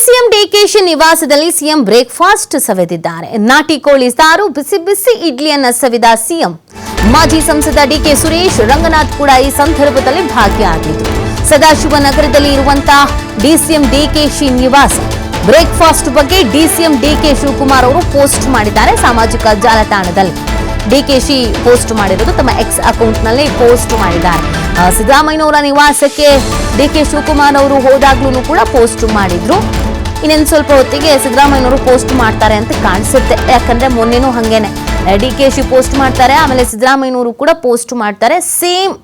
DCM DKShi ನಿವಾಸದಲ್ಲಿ CM breakfast ಸವೆದಿದ್ದಾರೆ. ನಾಟಿ ಕೋಳಿ ಸಾರು, ಬಿಸಿ ಬಿಸಿ ಇಡ್ಲಿಯನ್ನ ಸವಿದ ಸಿಎಂ. ಮಾಜಿ ಸಂಸದ ಡಿಕೆ ಸುರೇಶ್, ರಂಗನಾಥ್ ಕೂಡ ಈ ಸಂದರ್ಭದಲ್ಲಿ ಭಾಗಿಯಾಗಿದ್ದರು ಸದಾಶಿವನಗರದಲ್ಲಿ ಇರುವಂತಹ ಡಿಸಿಎಂ ಡಿಕೆಶಿ ನಿವಾಸ. ಬ್ರೇಕ್ಫಾಸ್ಟ್ ಬಗ್ಗೆ ಡಿಸಿಎಂ ಡಿಕೆ ಶಿವಕುಮಾರ್ ಅವರು ಪೋಸ್ಟ್ ಮಾಡಿದ್ದಾರೆ ಸಾಮಾಜಿಕ ಜಾಲತಾಣದಲ್ಲಿ. ಡಿಕೆಶಿ ಪೋಸ್ಟ್ ಮಾಡಿರೋದು ತಮ್ಮ ಎಕ್ಸ್ ಅಕೌಂಟ್ನಲ್ಲಿ ಪೋಸ್ಟ್ ಮಾಡಿದ್ದಾರೆ. ಸಿದ್ದರಾಮಯ್ಯನವರ ನಿವಾಸಕ್ಕೆ ಡಿಕೆ ಶಿವಕುಮಾರ್ ಅವರು ಹೋದಾಗ್ಲೂ ಕೂಡ ಪೋಸ್ಟ್ ಮಾಡಿದ್ರು. ಇನ್ನೇನು ಸ್ವಲ್ಪ ಹೊತ್ತಿಗೆ ಸಿದ್ದರಾಮಯ್ಯನವರು ಪೋಸ್ಟ್ ಮಾಡ್ತಾರೆ ಅಂತ ಕಾಣಿಸುತ್ತೆ. ಯಾಕಂದ್ರೆ ಮೊನ್ನೆನೂ ಹಂಗೇನೆ. ಡಿ ಕೆ ಶಿ ಪೋಸ್ಟ್ ಮಾಡ್ತಾರೆ, ಆಮೇಲೆ ಸಿದ್ದರಾಮಯ್ಯನವರು ಕೂಡ ಪೋಸ್ಟ್ ಮಾಡ್ತಾರೆ. ಸೇಮ್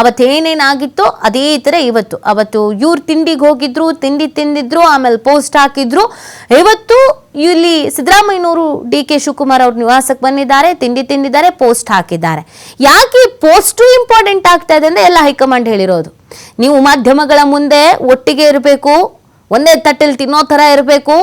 ಅವತ್ತೇನೇನಾಗಿತ್ತೋ ಅದೇ ಥರ ಇವತ್ತು. ಅವತ್ತು ಇವ್ರು ತಿಂಡಿಗೆ ಹೋಗಿದ್ರು, ತಿಂಡಿ ತಿಂದಿದ್ರು, ಆಮೇಲೆ ಪೋಸ್ಟ್ ಹಾಕಿದ್ರು. ಇವತ್ತು ಇಲ್ಲಿ ಸಿದ್ದರಾಮಯ್ಯನವರು ಡಿ ಕೆ ಶಿವಕುಮಾರ್ ಅವ್ರ ನಿವಾಸಕ್ಕೆ ಬಂದಿದ್ದಾರೆ, ತಿಂಡಿ ತಿಂದಿದ್ದಾರೆ, ಪೋಸ್ಟ್ ಹಾಕಿದ್ದಾರೆ. ಯಾಕೆ ಪೋಸ್ಟು ಇಂಪಾರ್ಟೆಂಟ್ ಆಗ್ತಾ ಇದೆ ಅಂದರೆ ಎಲ್ಲ ಹೈಕಮಾಂಡ್ ಹೇಳಿರೋದು. ನೀವು ಮಾಧ್ಯಮಗಳ ಮುಂದೆ ಒಟ್ಟಿಗೆ ಇರಬೇಕು ಒಂದೇ ತಟ್ಟೆಲಿ ತಿನ್ನೋ ಥರ ಇರಬೇಕು,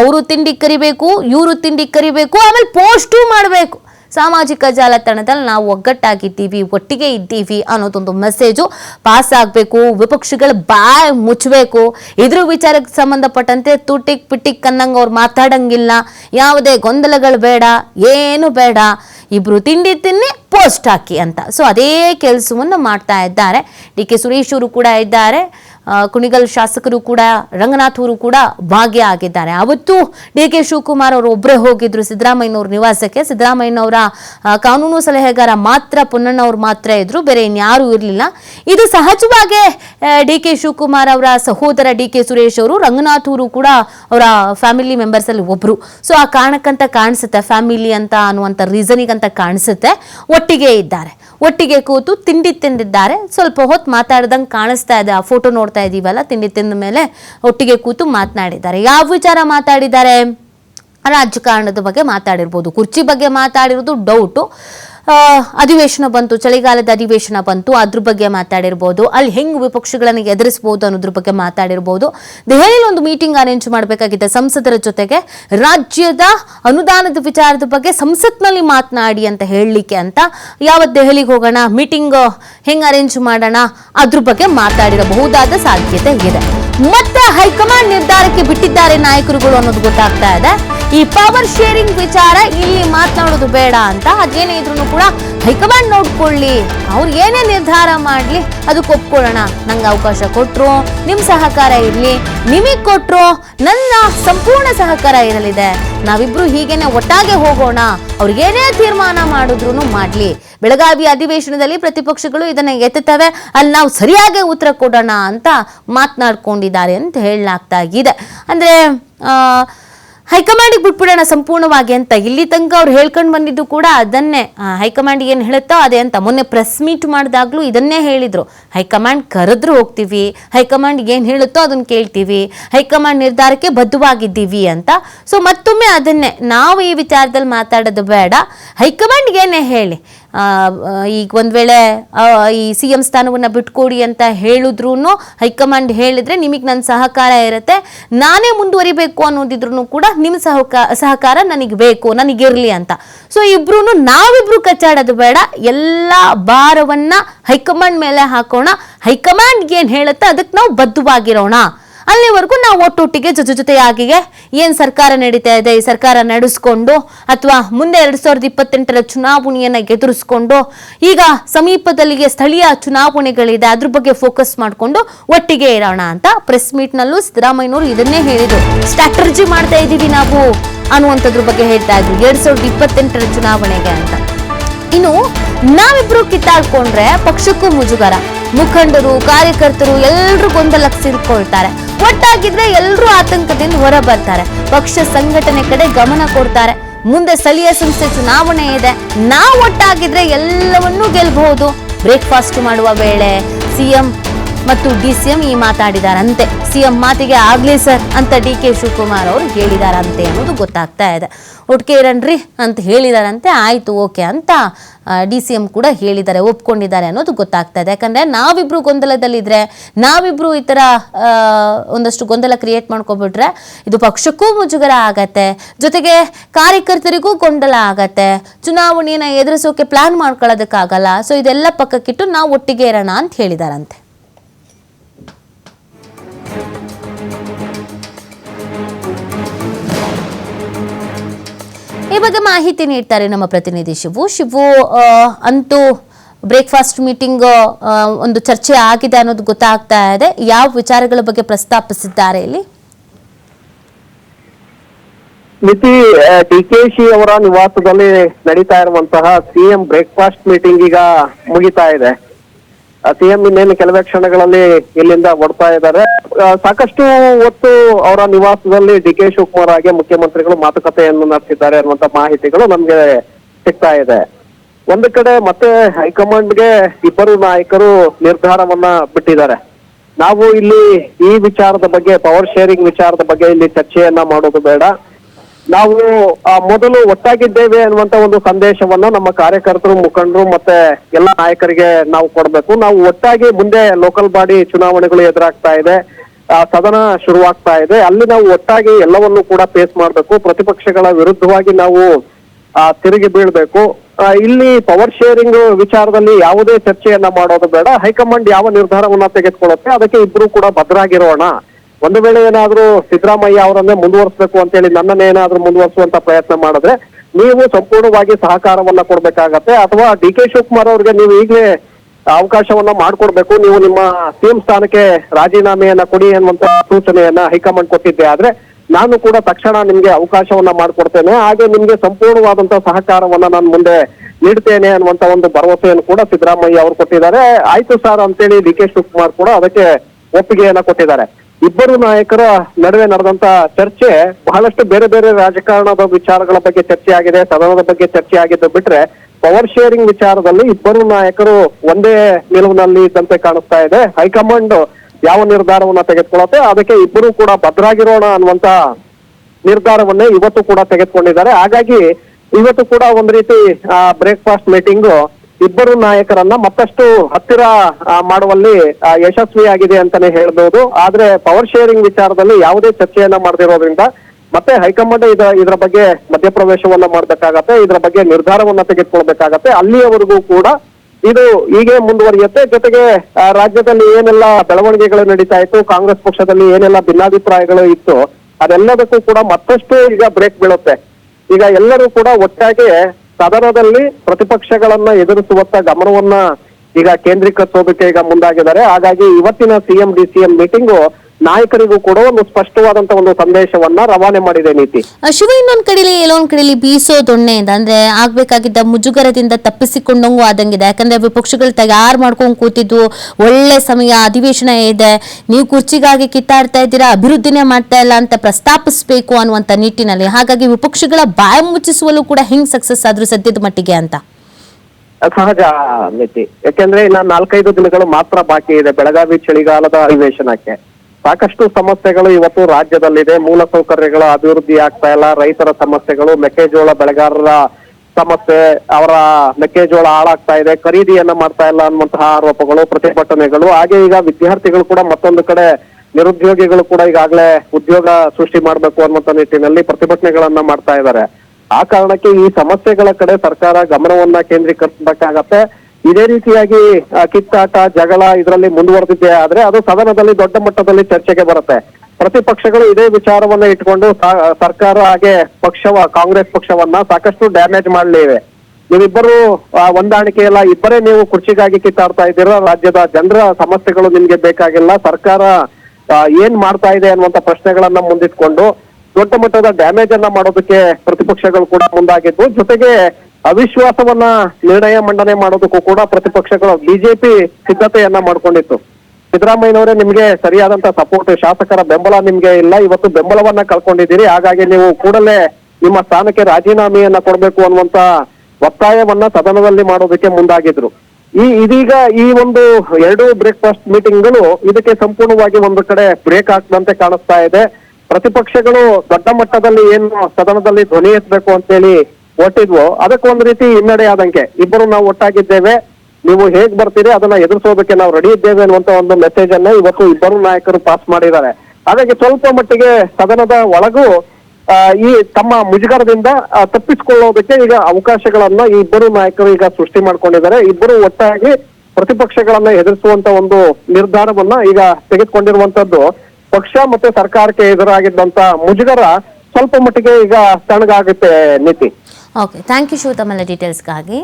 ಅವರು ತಿಂಡಿ ಕರಿಬೇಕು, ಇವರು ತಿಂಡಿ ಕರಿಬೇಕು, ಆಮೇಲೆ ಪೋಸ್ಟು ಮಾಡಬೇಕು. ಸಾಮಾಜಿಕ ಜಾಲತಾಣದಲ್ಲಿ ನಾವು ಒಗ್ಗಟ್ಟಾಗಿದ್ದೀವಿ ಒಟ್ಟಿಗೆ ಇದ್ದೀವಿ ಅನ್ನೋದೊಂದು ಮೆಸೇಜು ಪಾಸ್ ಆಗಬೇಕು, ವಿಪಕ್ಷಗಳ ಬಾಯ್ ಮುಚ್ಚಬೇಕು ಇದ್ರ ವಿಚಾರಕ್ಕೆ ಸಂಬಂಧಪಟ್ಟಂತೆ ತುಟಿಕ್ ಪಿಟಿಕ್ ಅನ್ನಂಗೆ ಅವ್ರು ಮಾತಾಡಂಗಿಲ್ಲ. ಯಾವುದೇ ಗೊಂದಲಗಳು ಬೇಡ, ಏನು ಬೇಡ. ಇಬ್ಬರು ತಿಂಡಿ ತಿನ್ನಿ ಪೋಸ್ಟ್ ಹಾಕಿ ಅಂತ. ಸೊ ಅದೇ ಕೆಲಸವನ್ನು ಮಾಡ್ತಾ ಇದ್ದಾರೆ. ಡಿ ಕೆ ಸುರೇಶ್ ಕೂಡ ಇದ್ದಾರೆ. ಕುಣಿಗಲ್ ಶಾಸಕರು ಕೂಡ ರಂಗನಾಥೂರು ಕೂಡ ಭಾಗಿಯಾಗಿದ್ದಾರೆ ಅವತ್ತು ಡಿ ಕೆ ಶಿವಕುಮಾರ್ ಅವರು ಒಬ್ಬರೇ ಹೋಗಿದ್ರು ಸಿದ್ದರಾಮಯ್ಯನವ್ರ ನಿವಾಸಕ್ಕೆ. ಸಿದ್ದರಾಮಯ್ಯನವರ ಕಾನೂನು ಸಲಹೆಗಾರ ಮಾತ್ರ ಪೊನ್ನಣ್ಣ ಅವರು ಮಾತ್ರ ಇದ್ರು. ಬೇರೆ ಇನ್ಯಾರೂ ಇರಲಿಲ್ಲ. ಇದು ಸಹಜವಾಗಿ ಡಿ ಕೆ ಶಿವಕುಮಾರ್ ಅವರ ಸಹೋದರ ಡಿ ಕೆ ಸುರೇಶ್ ಅವರು ರಂಗನಾಥ್ ಕೂಡ ಅವರ ಫ್ಯಾಮಿಲಿ ಮೆಂಬರ್ಸ್ ಅಲ್ಲಿ ಒಬ್ರು. ಸೊ, ಆ ಕಾರಣಕ್ಕಂತ ಕಾಣಿಸುತ್ತೆ, ಫ್ಯಾಮಿಲಿ ಅಂತ ಅನ್ನುವಂಥ ರೀಸನಿಗಂತ ಕಾಣಿಸುತ್ತೆ, ಒಟ್ಟಿಗೆ ಇದ್ದಾರೆ. ಒಟ್ಟಿಗೆ ಕೂತು ತಿಂಡಿ ತಿಂದಿದ್ದಾರೆ. ಸ್ವಲ್ಪ ಹೊತ್ತು ಮಾತಾಡ್ದಂಗೆ ಕಾಣಿಸ್ತಾ ಇದೆ. ಆ ಫೋಟೋ ನೋಡ್ತಾ ಇದ್ದೀವಲ್ಲ ತಿಂಡಿ ತಿಂದ ಮೇಲೆ ಒಟ್ಟಿಗೆ ಕೂತು ಮಾತನಾಡಿದ್ದಾರೆ. ಯಾವ ವಿಚಾರ ಮಾತಾಡಿದ್ದಾರೆ? ರಾಜಕಾರಣದ ಬಗ್ಗೆ ಮಾತಾಡಿರ್ಬೋದು, ಕುರ್ಚಿ ಬಗ್ಗೆ ಮಾತಾಡಿರೋದು ಡೌಟು ಅಧಿವೇಶನ ಬಂತು, ಚಳಿಗಾಲದ ಅಧಿವೇಶನ ಬಂತು, ಅದ್ರ ಬಗ್ಗೆ ಮಾತಾಡಿರ್ಬೋದು, ಅಲ್ಲಿ ಹೆಂಗ್ ವಿಪಕ್ಷಗಳನ್ನು ಎದುರಿಸಬಹುದು ಅನ್ನೋದ್ರ ಬಗ್ಗೆ ಮಾತಾಡಿರ್ಬೋದು. ದೆಹಲಿಯಲ್ಲಿ ಒಂದು ಮೀಟಿಂಗ್ ಅರೇಂಜ್ ಮಾಡಬೇಕಾಗಿದೆ ಸಂಸದರ ಜೊತೆಗೆ. ರಾಜ್ಯದ ಅನುದಾನದ ವಿಚಾರದ ಬಗ್ಗೆ ಸಂಸತ್ನಲ್ಲಿ ಮಾತನಾಡಿ ಅಂತ ಹೇಳಲಿಕ್ಕೆ ಅಂತ. ಯಾವತ್ತು ದೆಹಲಿಗೆ ಹೋಗೋಣ ಮೀಟಿಂಗ್ ಹೆಂಗ್ ಅರೇಂಜ್ ಮಾಡೋಣ ಅದ್ರ ಬಗ್ಗೆ ಮಾತಾಡಿರಬಹುದಾದ ಸಾಧ್ಯತೆ ಇದೆ. ಮತ್ತೆ ಹೈಕಮಾಂಡ್ ನಿರ್ಧಾರಕ್ಕೆ ಬಿಟ್ಟಿದ್ದಾರೆ ನಾಯಕರುಗಳು ಅನ್ನೋದು ಗೊತ್ತಾಗ್ತಾ ಇದೆ. ಈ ಪವರ್ ಶೇರಿಂಗ್ ವಿಚಾರ ಇಲ್ಲಿ ಮಾತನಾಡೋದು ಬೇಡ ಅಂತ ಅದೇನೇ ಇದ್ರು ಕೂಡ ಹೈಕಮಾಂಡ್ ನೋಡ್ಕೊಳ್ಳಿ. ಅವ್ರು ಏನೇ ನಿರ್ಧಾರ ಮಾಡಲಿ, ಅದು ಒಪ್ಕೊಳ್ಳೋಣ. ನಂಗೆ ಅವಕಾಶ ಕೊಟ್ಟರು ನಿಮ್ಮ ಸಹಕಾರ ಇರಲಿ. ನಿಮಗೆ ಕೊಟ್ಟರು ನನ್ನ ಸಂಪೂರ್ಣ ಸಹಕಾರ ಇರಲಿದೆ. ನಾವಿಬ್ರು ಹೀಗೇನೆ ಒಟ್ಟಾಗೆ ಹೋಗೋಣ. ಅವ್ರಿಗೇನೇ ತೀರ್ಮಾನ ಮಾಡಿದ್ರು ಮಾಡಲಿ. ಬೆಳಗಾವಿ ಅಧಿವೇಶನದಲ್ಲಿ ಪ್ರತಿಪಕ್ಷಗಳು ಇದನ್ನ ಎತ್ತುತ್ತವೆ. ಅಲ್ಲಿ ನಾವು ಸರಿಯಾಗಿ ಉತ್ತರ ಕೊಡೋಣ ಅಂತ ಮಾತನಾಡ್ಕೊಂಡಿದ್ದಾರೆ ಅಂತ ಹೇಳಲಾಗ್ತಾ ಇದೆ. ಅಂದ್ರೆ ಹೈಕಮಾಂಡಿಗೆ ಬಿಟ್ಬಿಡೋಣ ಸಂಪೂರ್ಣವಾಗಿ ಅಂತ ಇಲ್ಲಿ ತನಕ ಅವ್ರು ಹೇಳ್ಕೊಂಡು ಬಂದಿದ್ದು ಕೂಡ ಅದನ್ನೇ. ಹೈಕಮಾಂಡ್ ಏನು ಹೇಳುತ್ತೋ ಅದೇ ಅಂತ ಮೊನ್ನೆ ಪ್ರೆಸ್ ಮೀಟ್ ಮಾಡಿದಾಗ್ಲೂ ಇದನ್ನೇ ಹೇಳಿದ್ರು. ಹೈಕಮಾಂಡ್ ಕರೆದ್ರು ಹೋಗ್ತೀವಿ, ಹೈಕಮಾಂಡ್ ಏನು ಹೇಳುತ್ತೋ ಅದನ್ನ ಕೇಳ್ತೀವಿ, ಹೈಕಮಾಂಡ್ ನಿರ್ಧಾರಕ್ಕೆ ಬದ್ಧವಾಗಿದ್ದೀವಿ ಅಂತ. ಸೊ ಮತ್ತೊಮ್ಮೆ ಅದನ್ನೇ, ನಾವು ಈ ವಿಚಾರದಲ್ಲಿ ಮಾತಾಡೋದು ಬೇಡ ಹೈಕಮಾಂಡ್ಗೆ ಏನೇ ಹೇಳಿ. ಈಗ ಒಂದು ವೇಳೆ ಈ ಸಿ ಎಂ ಸ್ಥಾನವನ್ನು ಬಿಟ್ಕೊಡಿ ಅಂತ ಹೇಳಿದ್ರು ಹೈಕಮಾಂಡ್ ಹೇಳಿದ್ರೆ ನಿಮಗೆ ನನ್ನ ಸಹಕಾರ ಇರುತ್ತೆ, ನಾನೇ ಮುಂದುವರಿಬೇಕು ಅನ್ನೋದಿದ್ರು ಕೂಡ ನಿಮ್ಮ ಸಹಕ, ಸಹಕಾರ ನನಗೆ ಬೇಕು ನನಗಿರಲಿ ಅಂತ. ಸೊ ಇಬ್ರು ನಾವಿಬ್ರು ಕಚ್ಚಾಡೋದು ಬೇಡ, ಎಲ್ಲ ಭಾರವನ್ನ ಹೈಕಮಾಂಡ್ ಮೇಲೆ ಹಾಕೋಣ ಹೈಕಮಾಂಡ್ ಏನು ಹೇಳುತ್ತೆ ಅದಕ್ಕೆ ನಾವು ಬದ್ಧವಾಗಿರೋಣ. ಅಲ್ಲಿವರೆಗೂ ನಾವು ಒಟ್ಟೊಟ್ಟಿಗೆ ಜೊತೆ ಜೊತೆಯಾಗಿಗೆ ಏನು ಸರ್ಕಾರ ನಡೀತಾ ಇದೆ, ಈ ಸರ್ಕಾರ ನಡೆಸ್ಕೊಂಡು ಅಥವಾ ಮುಂದೆ ಎರಡ್ ಸಾವಿರದ ಇಪ್ಪತ್ತೆಂಟರ ಚುನಾವಣೆಯನ್ನ ಎದುರಿಸ್ಕೊಂಡು ಈಗ ಸಮೀಪದಲ್ಲಿಗೆ ಸ್ಥಳೀಯ ಚುನಾವಣೆಗಳಿದೆ, ಅದ್ರ ಬಗ್ಗೆ ಫೋಕಸ್ ಮಾಡಿಕೊಂಡು ಒಟ್ಟಿಗೆ ಇರೋಣ ಅಂತ ಪ್ರೆಸ್ ಮೀಟ್ನಲ್ಲೂ ಸಿದ್ದರಾಮಯ್ಯನವರು ಇದನ್ನೇ ಹೇಳಿದರು. ಸ್ಟ್ರಾಟರ್ಜಿ ಮಾಡ್ತಾ ಇದ್ದೀವಿ ನಾವು ಅನ್ನುವಂಥದ್ರ ಬಗ್ಗೆ ಹೇಳ್ತಾ ಇದ್ವಿ ಎರಡ್ ಸಾವಿರದ ಇಪ್ಪತ್ತೆಂಟರ ಚುನಾವಣೆಗೆ ಅಂತ. ಇನ್ನು ನಾವಿಬ್ರು ಕಿತ್ತಾಡ್ಕೊಂಡ್ರೆ ಪಕ್ಷಕ್ಕೂ ಮುಜುಗರ. ಮುಖಂಡರು, ಕಾರ್ಯಕರ್ತರು ಎಲ್ಲರೂ ಗೊಂದಲಕ್ಕೆ ಸಿಲ್ಕೊಳ್ತಾರೆ. ಒಟ್ಟಾಗಿದ್ರೆ ಎಲ್ಲರೂ ಆತಂಕದಿಂದ ಹೊರ ಬರ್ತಾರೆ. ಪಕ್ಷ ಸಂಘಟನೆ ಕಡೆ ಗಮನ ಕೊಡ್ತಾರೆ. ಮುಂದೆ ಸ್ಥಳೀಯ ಸಂಸ್ಥೆ ಚುನಾವಣೆ ಇದೆ. ನಾವು ಒಟ್ಟಾಗಿದ್ರೆ ಎಲ್ಲವನ್ನೂ ಗೆಲ್ಬಹುದು. ಬ್ರೇಕ್ಫಾಸ್ಟ್ ಮಾಡುವ ವೇಳೆ ಸಿಎಂ ಮತ್ತು ಡಿಸಿಎಂ ಈ ಮಾತಾಡಿದಾರಂತೆ. ಸಿಎಂ ಮಾತಿಗೆ ಆಗ್ಲಿ ಸರ್ ಅಂತ ಡಿ ಕೆ ಶಿವಕುಮಾರ್ ಅವರು ಹೇಳಿದಾರಂತೆ ಅನ್ನೋದು ಗೊತ್ತಾಗ್ತಾ ಇದೆ. ಒಟ್ಟಿಗೆ ಇರಣ್ರಿ ಅಂತ ಹೇಳಿದಾರಂತೆ, ಆಯ್ತು, ಓಕೆ ಅಂತ ಡಿ ಸಿ ಎಂ ಕೂಡ ಹೇಳಿದ್ದಾರೆ, ಒಪ್ಕೊಂಡಿದ್ದಾರೆ ಅನ್ನೋದು ಗೊತ್ತಾಗ್ತಾ ಇದೆ. ಯಾಕಂದ್ರೆ ನಾವಿಬ್ರು ಗೊಂದಲದಲ್ಲಿದ್ರೆ, ನಾವಿಬ್ರು ಈ ಥರ ಒಂದಷ್ಟು ಗೊಂದಲ ಕ್ರಿಯೇಟ್ ಮಾಡ್ಕೊಬಿಟ್ರೆ ಇದು ಪಕ್ಷಕ್ಕೂ ಮುಜುಗರ ಆಗತ್ತೆ. ಜೊತೆಗೆ ಕಾರ್ಯಕರ್ತರಿಗೂ ಗೊಂದಲ ಆಗತ್ತೆ. ಚುನಾವಣೆಯನ್ನ ಎದುರಿಸೋಕೆ ಪ್ಲಾನ್ ಮಾಡ್ಕೊಳ್ಳೋದಕ್ಕಾಗಲ್ಲ. ಸೊ ಇದೆಲ್ಲ ಪಕ್ಕಕ್ಕಿಟ್ಟು ನಾವು ಒಟ್ಟಿಗೆ ಇರೋಣ ಅಂತ ಹೇಳಿದಾರಂತೆ. ಈ ಬಗ್ಗೆ ಮಾಹಿತಿ ನೀಡ್ತಾರೆ ನಮ್ಮ ಪ್ರತಿನಿಧಿ ಶಿವು. ಶಿವು ಅಂತೂ ಬ್ರೇಕ್ಫಾಸ್ಟ್ ಮೀಟಿಂಗ್ ಒಂದು ಚರ್ಚೆ ಆಗಿದೆ ಅನ್ನೋದು ಗೊತ್ತಾಗ್ತಾ ಇದೆ. ಯಾವ ವಿಚಾರಗಳ ಬಗ್ಗೆ ಪ್ರಸ್ತಾಪಿಸಿದ್ದಾರೆ ಇಲ್ಲಿ? ಮಿತಿ ಡಿ ಕೆ ಶಿ ಅವರ ನಿವಾಸದಲ್ಲಿ ನಡೀತಾ ಇರುವಂತಹ ಸಿಎಂ ಬ್ರೇಕ್ಫಾಸ್ಟ್ ಮೀಟಿಂಗ್ ಈಗ ಮುಗಿತಾ ಇದೆ. ಸಿಎಂ ಇನ್ನೇನು ಕೆಲವೇ ಕ್ಷಣಗಳಲ್ಲಿ ಇಲ್ಲಿಂದ ಹೊಡ್ತಾ ಇದ್ದಾರೆ. ಸಾಕಷ್ಟು ಹೊತ್ತು ಅವರ ನಿವಾಸದಲ್ಲಿ ಡಿ ಕೆ ಶಿವಕುಮಾರ್ ಹಾಗೆ ಮುಖ್ಯಮಂತ್ರಿಗಳು ಮಾತುಕತೆಯನ್ನು ನಡೆಸಿದ್ದಾರೆ ಅನ್ನುವಂತ ಮಾಹಿತಿಗಳು ನಮ್ಗೆ ಸಿಗ್ತಾ ಇದೆ. ಒಂದು ಕಡೆ ಮತ್ತೆ ಹೈಕಮಾಂಡ್ಗೆ ಇಬ್ಬರು ನಾಯಕರು ನಿರ್ಧಾರವನ್ನ ಬಿಟ್ಟಿದ್ದಾರೆ. ನಾವು ಇಲ್ಲಿ ಈ ವಿಚಾರದ ಬಗ್ಗೆ, ಪವರ್ ಶೇರಿಂಗ್ ವಿಚಾರದ ಬಗ್ಗೆ ಇಲ್ಲಿ ಚರ್ಚೆಯನ್ನ ಮಾಡೋದು ಬೇಡ. ನಾವು ಮೊದಲು ಒಟ್ಟಾಗಿದ್ದೇವೆ ಅನ್ನುವಂತ ಒಂದು ಸಂದೇಶವನ್ನ ನಮ್ಮ ಕಾರ್ಯಕರ್ತರು, ಮುಖಂಡರು ಮತ್ತೆ ಎಲ್ಲ ನಾಯಕರಿಗೆ ನಾವು ಕೊಡಬೇಕು. ನಾವು ಒಟ್ಟಾಗಿ ಮುಂದೆ ಲೋಕಲ್ ಬಾಡಿ ಚುನಾವಣೆಗಳು ಎದುರಾಗ್ತಾ ಇದೆ. ಸದನ ಶುರುವಾಗ್ತಾ ಇದೆ. ಅಲ್ಲಿ ನಾವು ಒಟ್ಟಾಗಿ ಎಲ್ಲವನ್ನೂ ಕೂಡ ಫೇಸ್ ಮಾಡಬೇಕು. ಪ್ರತಿಪಕ್ಷಗಳ ವಿರುದ್ಧವಾಗಿ ನಾವು ತಿರುಗಿ ಬೀಳ್ಬೇಕು. ಇಲ್ಲಿ ಪವರ್ ಶೇರಿಂಗ್ ವಿಚಾರದಲ್ಲಿ ಯಾವುದೇ ಚರ್ಚೆಯನ್ನ ಮಾಡೋದು ಬೇಡ. ಹೈಕಮಾಂಡ್ ಯಾವ ನಿರ್ಧಾರವನ್ನ ತೆಗೆದುಕೊಳ್ಳುತ್ತೆ, ಅದಕ್ಕೆ ಇಬ್ರು ಕೂಡ ಭದ್ರಾಗಿರೋಣ. ಒಂದು ವೇಳೆ ಏನಾದ್ರೂ ಸಿದ್ದರಾಮಯ್ಯ ಅವರನ್ನೇ ಮುಂದುವರಿಸಬೇಕು ಅಂತೇಳಿ ನನ್ನನ್ನೇ ಏನಾದ್ರೂ ಮುಂದುವರಿಸುವಂತ ಪ್ರಯತ್ನ ಮಾಡಿದ್ರೆ ನೀವು ಸಂಪೂರ್ಣವಾಗಿ ಸಹಕಾರವನ್ನ ಕೊಡ್ಬೇಕಾಗತ್ತೆ. ಅಥವಾ ಡಿ ಕೆ ಶಿವಕುಮಾರ್ ಅವ್ರಿಗೆ ನೀವು ಈಗಲೇ ಅವಕಾಶವನ್ನ ಮಾಡ್ಕೊಡ್ಬೇಕು. ನೀವು ನಿಮ್ಮ ಸಿಎಂ ಸ್ಥಾನಕ್ಕೆ ರಾಜೀನಾಮೆಯನ್ನ ಕೊಡಿ ಅನ್ನುವಂತ ಸೂಚನೆಯನ್ನ ಹೈಕಮಾಂಡ್ ಕೊಟ್ಟಿದ್ದೆ. ಆದ್ರೆ ನಾನು ಕೂಡ ತಕ್ಷಣ ನಿಮ್ಗೆ ಅವಕಾಶವನ್ನ ಮಾಡ್ಕೊಡ್ತೇನೆ. ಹಾಗೆ ನಿಮ್ಗೆ ಸಂಪೂರ್ಣವಾದಂತ ಸಹಕಾರವನ್ನ ನಾನು ಮುಂದೆ ನೀಡ್ತೇನೆ ಅನ್ನುವಂತ ಒಂದು ಭರವಸೆಯನ್ನು ಕೂಡ ಸಿದ್ದರಾಮಯ್ಯ ಅವರು ಕೊಟ್ಟಿದ್ದಾರೆ. ಆಯ್ತು ಸರ್ ಅಂತೇಳಿ ಡಿ ಕೆ ಶಿವಕುಮಾರ್ ಕೂಡ ಅದಕ್ಕೆ ಒಪ್ಪಿಗೆಯನ್ನ ಕೊಟ್ಟಿದ್ದಾರೆ. ಇಬ್ಬರು ನಾಯಕರ ನಡುವೆ ನಡೆದಂತ ಚರ್ಚೆ ಬಹಳಷ್ಟು ಬೇರೆ ಬೇರೆ ರಾಜಕಾರಣದ ವಿಚಾರಗಳ ಬಗ್ಗೆ ಚರ್ಚೆ ಆಗಿದೆ, ಸದನದ ಬಗ್ಗೆ ಚರ್ಚೆ ಆಗಿದ್ದು ಬಿಟ್ರೆ ಪವರ್ ಶೇರಿಂಗ್ ವಿಚಾರದಲ್ಲಿ ಇಬ್ಬರು ನಾಯಕರು ಒಂದೇ ನಿಲುವಿನಲ್ಲಿ ಇದ್ದಂತೆ ಕಾಣಿಸ್ತಾ ಇದೆ. ಹೈಕಮಾಂಡ್ ಯಾವ ನಿರ್ಧಾರವನ್ನ ತೆಗೆದುಕೊಳ್ಳುತ್ತೆ? ಅದಕ್ಕೆ ಇಬ್ಬರು ಕೂಡ ಭದ್ರಾಗಿರೋಣ ಅನ್ನುವಂತ ನಿರ್ಧಾರವನ್ನೇ ಇವತ್ತು ಕೂಡ ತೆಗೆದುಕೊಂಡಿದ್ದಾರೆ. ಹಾಗಾಗಿ ಇವತ್ತು ಕೂಡ ಒಂದು ರೀತಿ ಬ್ರೇಕ್ಫಾಸ್ಟ್ ಮೀಟಿಂಗ್ ಇಬ್ಬರು ನಾಯಕರನ್ನ ಮತ್ತಷ್ಟು ಹತ್ತಿರ ಮಾಡುವಲ್ಲಿ ಯಶಸ್ವಿಯಾಗಿದೆ ಅಂತಾನೆ ಹೇಳ್ಬೋದು. ಆದ್ರೆ ಪವರ್ ಶೇರಿಂಗ್ ವಿಚಾರದಲ್ಲಿ ಯಾವುದೇ ಚರ್ಚೆಯನ್ನ ಮಾಡದಿರೋದ್ರಿಂದ ಮತ್ತೆ ಹೈಕಮಾಂಡ್ ಇದ, ಇದರ ಬಗ್ಗೆ ಮಧ್ಯಪ್ರವೇಶವನ್ನ ಮಾಡ್ಬೇಕಾಗತ್ತೆ, ಇದರ ಬಗ್ಗೆ ನಿರ್ಧಾರವನ್ನ ತೆಗೆದುಕೊಳ್ಬೇಕಾಗತ್ತೆ. ಅಲ್ಲಿಯವರೆಗೂ ಕೂಡ ಇದು ಹೀಗೆ ಮುಂದುವರಿಯುತ್ತೆ. ಜೊತೆಗೆ ರಾಜ್ಯದಲ್ಲಿ ಏನೆಲ್ಲ ಬೆಳವಣಿಗೆಗಳು ನಡೀತಾ ಇತ್ತು, ಕಾಂಗ್ರೆಸ್ ಪಕ್ಷದಲ್ಲಿ ಏನೆಲ್ಲ ಭಿನ್ನಾಭಿಪ್ರಾಯಗಳು ಇತ್ತು, ಅದೆಲ್ಲದಕ್ಕೂ ಕೂಡ ಮತ್ತಷ್ಟು ಈಗ ಬ್ರೇಕ್ ಬೀಳುತ್ತೆ. ಈಗ ಎಲ್ಲರೂ ಕೂಡ ಒಟ್ಟಾಗಿ ಸದನದಲ್ಲಿ ಪ್ರತಿಪಕ್ಷಗಳನ್ನ ಎದುರಿಸುವತ್ತ ಗಮನವನ್ನ ಈಗ ಕೇಂದ್ರೀಕರಿಸೋದಕ್ಕೆ ಈಗ ಮುಂದಾಗಿದ್ದಾರೆ. ಹಾಗಾಗಿ ಇವತ್ತಿನ ಸಿಎಂ ಡಿ ಸಿಎಂ ಮೀಟಿಂಗು ನಾಯಕರಿಗೂ ಕೂಡ ಒಂದು ಸ್ಪಷ್ಟವಾದಂತ ಒಂದು ಸಂದೇಶವನ್ನ ರವಾನೆ ಮಾಡಿದೆ ನೀತಿ. ಶಿವ ಇನ್ನೊಂದ್ ಕಡೆಲಿ ಎಲ್ಲೊಂದ್ ಕಡೆಲಿ ಬೀಸೋ ದೊಣ್ಣೆಯಿಂದ ಅಂದ್ರೆ ಆಗ್ಬೇಕಾಗಿದ್ದ ಮುಜುಗರದಿಂದ ತಪ್ಪಿಸಿಕೊಂಡಂಗೂ ಆದಂಗಿದೆ. ಯಾಕಂದ್ರೆ ವಿಪಕ್ಷಗಳು ತಯಾರು ಮಾಡ್ಕೊಂಡ್ ಕೂತಿದ್ವು ಒಳ್ಳೆ ಸಮಯ ಅಧಿವೇಶನ ಇದೆ. ನೀವು ಕುರ್ಚಿಗಾಗಿ ಕಿತ್ತಾಡ್ತಾ ಇದ್ದೀರಾ? ಅಭಿವೃದ್ಧಿನೇ ಮಾಡ್ತಾ ಇಲ್ಲ ಅಂತ ಪ್ರಸ್ತಾಪಿಸಬೇಕು ಅನ್ನುವಂತ ನಿಟ್ಟಿನಲ್ಲಿ. ಹಾಗಾಗಿ ವಿಪಕ್ಷಗಳ ಬಾಯ ಮುಚ್ಚಿಸುವಲ್ಲೂ ಕೂಡ ಹೆಂಗ್ ಸಕ್ಸಸ್ ಆದ್ರು ಸದ್ಯದ ಮಟ್ಟಿಗೆ ಅಂತ. ಸಹಜ ಮಿತಿ ಯಾಕೆಂದ್ರೆ ಇನ್ನ ನಾಲ್ಕೈದು ದಿನಗಳು ಮಾತ್ರ ಬಾಕಿ ಇದೆ ಬೆಳಗಾವಿ ಚಳಿಗಾಲದ ಅಧಿವೇಶನಕ್ಕೆ. ಸಾಕಷ್ಟು ಸಮಸ್ಯೆಗಳು ಇವತ್ತು ರಾಜ್ಯದಲ್ಲಿದೆ. ಮೂಲ ಸೌಕರ್ಯಗಳ ಅಭಿವೃದ್ಧಿ ಆಗ್ತಾ ಇಲ್ಲ. ರೈತರ ಸಮಸ್ಯೆಗಳು, ಮೆಕ್ಕೆಜೋಳ ಬೆಳೆಗಾರರ ಸಮಸ್ಯೆ, ಅವರ ಮೆಕ್ಕೆಜೋಳ ಹಾಳಾಗ್ತಾ ಇದೆ, ಖರೀದಿಯನ್ನ ಮಾಡ್ತಾ ಇಲ್ಲ ಅನ್ನುವಂತಹ ಆರೋಪಗಳು, ಪ್ರತಿಭಟನೆಗಳು. ಹಾಗೆ ಈಗ ವಿದ್ಯಾರ್ಥಿಗಳು ಕೂಡ ಮತ್ತೊಂದು ಕಡೆ ನಿರುದ್ಯೋಗಿಗಳು ಕೂಡ ಈಗಾಗಲೇ ಉದ್ಯೋಗ ಸೃಷ್ಟಿ ಮಾಡಬೇಕು ಅನ್ನುವಂತ ನಿಟ್ಟಿನಲ್ಲಿ ಪ್ರತಿಭಟನೆಗಳನ್ನ ಮಾಡ್ತಾ ಇದ್ದಾರೆ. ಆ ಕಾರಣಕ್ಕೆ ಈ ಸಮಸ್ಯೆಗಳ ಕಡೆ ಸರ್ಕಾರ ಗಮನವನ್ನ ಕೇಂದ್ರೀಕರಿಸಬೇಕಾಗತ್ತೆ. ಇದೇ ರೀತಿಯಾಗಿ ಕಿತ್ತಾಟ, ಜಗಳ ಇದರಲ್ಲಿ ಮುಂದುವರೆದಿದ್ದೆ ಆದ್ರೆ ಅದು ಸದನದಲ್ಲಿ ದೊಡ್ಡ ಮಟ್ಟದಲ್ಲಿ ಚರ್ಚೆಗೆ ಬರುತ್ತೆ. ಪ್ರತಿಪಕ್ಷಗಳು ಇದೇ ವಿಚಾರವನ್ನ ಇಟ್ಕೊಂಡು ಸರ್ಕಾರ ಹಾಗೆ ಪಕ್ಷವ, ಕಾಂಗ್ರೆಸ್ ಪಕ್ಷವನ್ನ ಸಾಕಷ್ಟು ಡ್ಯಾಮೇಜ್ ಮಾಡಲಿವೆ. ನೀವಿಬ್ಬರು ಹೊಂದಾಣಿಕೆ ಇಲ್ಲ ಇಬ್ಬರೇ ನೀವು ಕುರ್ಚಿಗಾಗಿ ಕಿತ್ತಾಡ್ತಾ ಇದ್ದೀರಾ? ರಾಜ್ಯದ ಜನರ ಸಮಸ್ಯೆಗಳು ನಿಮ್ಗೆ ಬೇಕಾಗಿಲ್ಲ. ಸರ್ಕಾರ ಏನ್ ಮಾಡ್ತಾ ಇದೆ ಅನ್ನುವಂತ ಪ್ರಶ್ನೆಗಳನ್ನ ಮುಂದಿಟ್ಕೊಂಡು ದೊಡ್ಡ ಮಟ್ಟದ ಡ್ಯಾಮೇಜ್ ಅನ್ನ ಮಾಡೋದಕ್ಕೆ ಪ್ರತಿಪಕ್ಷಗಳು ಕೂಡ ಮುಂದಾಗಿದ್ದು. ಜೊತೆಗೆ ಅವಿಶ್ವಾಸವನ್ನ ನಿರ್ಣಯ ಮಂಡನೆ ಮಾಡೋದಕ್ಕೂ ಕೂಡ ಪ್ರತಿಪಕ್ಷಗಳು ಬಿಜೆಪಿ ಸಿದ್ಧತೆಯನ್ನ ಮಾಡ್ಕೊಂಡಿತ್ತು. ಸಿದ್ದರಾಮಯ್ಯನವರೇ ನಿಮ್ಗೆ ಸರಿಯಾದಂತ ಸಪೋರ್ಟ್ ಶಾಸಕರ ಬೆಂಬಲ ನಿಮ್ಗೆ ಇಲ್ಲ, ಇವತ್ತು ಬೆಂಬಲವನ್ನ ಕಳ್ಕೊಂಡಿದ್ದೀರಿ, ಹಾಗಾಗಿ ನೀವು ಕೂಡಲೇ ನಿಮ್ಮ ಸ್ಥಾನಕ್ಕೆ ರಾಜೀನಾಮೆಯನ್ನ ಕೊಡಬೇಕು ಅನ್ನುವಂತ ಒತ್ತಾಯವನ್ನ ಸದನದಲ್ಲಿ ಮಾಡೋದಕ್ಕೆ ಮುಂದಾಗಿದ್ರು. ಈ ಇದೀಗ ಈ ಒಂದು ಎರಡು ಬ್ರೇಕ್ಫಾಸ್ಟ್ ಮೀಟಿಂಗ್ಗಳು ಇದಕ್ಕೆ ಸಂಪೂರ್ಣವಾಗಿ ಒಂದು ಕಡೆ ಬ್ರೇಕ್ ಹಾಕದಂತೆ ಕಾಣಿಸ್ತಾ ಇದೆ. ಪ್ರತಿಪಕ್ಷಗಳು ದೊಡ್ಡ ಮಟ್ಟದಲ್ಲಿ ಏನು ಸದನದಲ್ಲಿ ಧ್ವನಿ ಎತ್ತಬೇಕು ಅಂತೇಳಿ ಒಟ್ಟಿದ್ವು? ಅದಕ್ಕೆ ಒಂದು ರೀತಿ ಹಿನ್ನಡೆ ಆದಂಗೆ. ಇಬ್ಬರು ನಾವು ಒಟ್ಟಾಗಿದ್ದೇವೆ. ನೀವು ಹೇಗ್ ಬರ್ತೀರಿ? ಅದನ್ನ ಎದುರಿಸೋದಕ್ಕೆ ನಾವು ರೆಡಿ ಇದ್ದೇವೆ ಅನ್ನುವಂತ ಒಂದು ಮೆಸೇಜ್ ಅನ್ನ ಇವತ್ತು ಇಬ್ಬರು ನಾಯಕರು ಪಾಸ್ ಮಾಡಿದ್ದಾರೆ. ಹಾಗಾಗಿ ಸ್ವಲ್ಪ ಮಟ್ಟಿಗೆ ಸದನದ ಒಳಗೂ ಈ ತಮ್ಮ ಮುಜುಗರದಿಂದ ತಪ್ಪಿಸಿಕೊಳ್ಳೋದಕ್ಕೆ ಈಗ ಅವಕಾಶಗಳನ್ನ ಈ ಇಬ್ಬರು ನಾಯಕರು ಈಗ ಸೃಷ್ಟಿ ಮಾಡ್ಕೊಂಡಿದ್ದಾರೆ. ಇಬ್ಬರು ಒಟ್ಟಾಗಿ ಪ್ರತಿಪಕ್ಷಗಳನ್ನ ಎದುರಿಸುವಂತ ಒಂದು ನಿರ್ಧಾರವನ್ನ ಈಗ ತೆಗೆದುಕೊಂಡಿರುವಂತದ್ದು. ಪಕ್ಷ ಮತ್ತೆ ಸರ್ಕಾರಕ್ಕೆ ಎದುರಾಗಿದ್ದಂತ ಮುಜುಗರ ಸ್ವಲ್ಪ ಮಟ್ಟಿಗೆ ಈಗ ತಣ್ಣಗಾಗುತ್ತೆ ನೀತಿ. ಓಕೆ ಥ್ಯಾಂಕ್ ಯು ಶಿವ ತಮ್ಮೆಲ್ಲ ಡೀಟೇಲ್ಸ್ಗಾಗಿ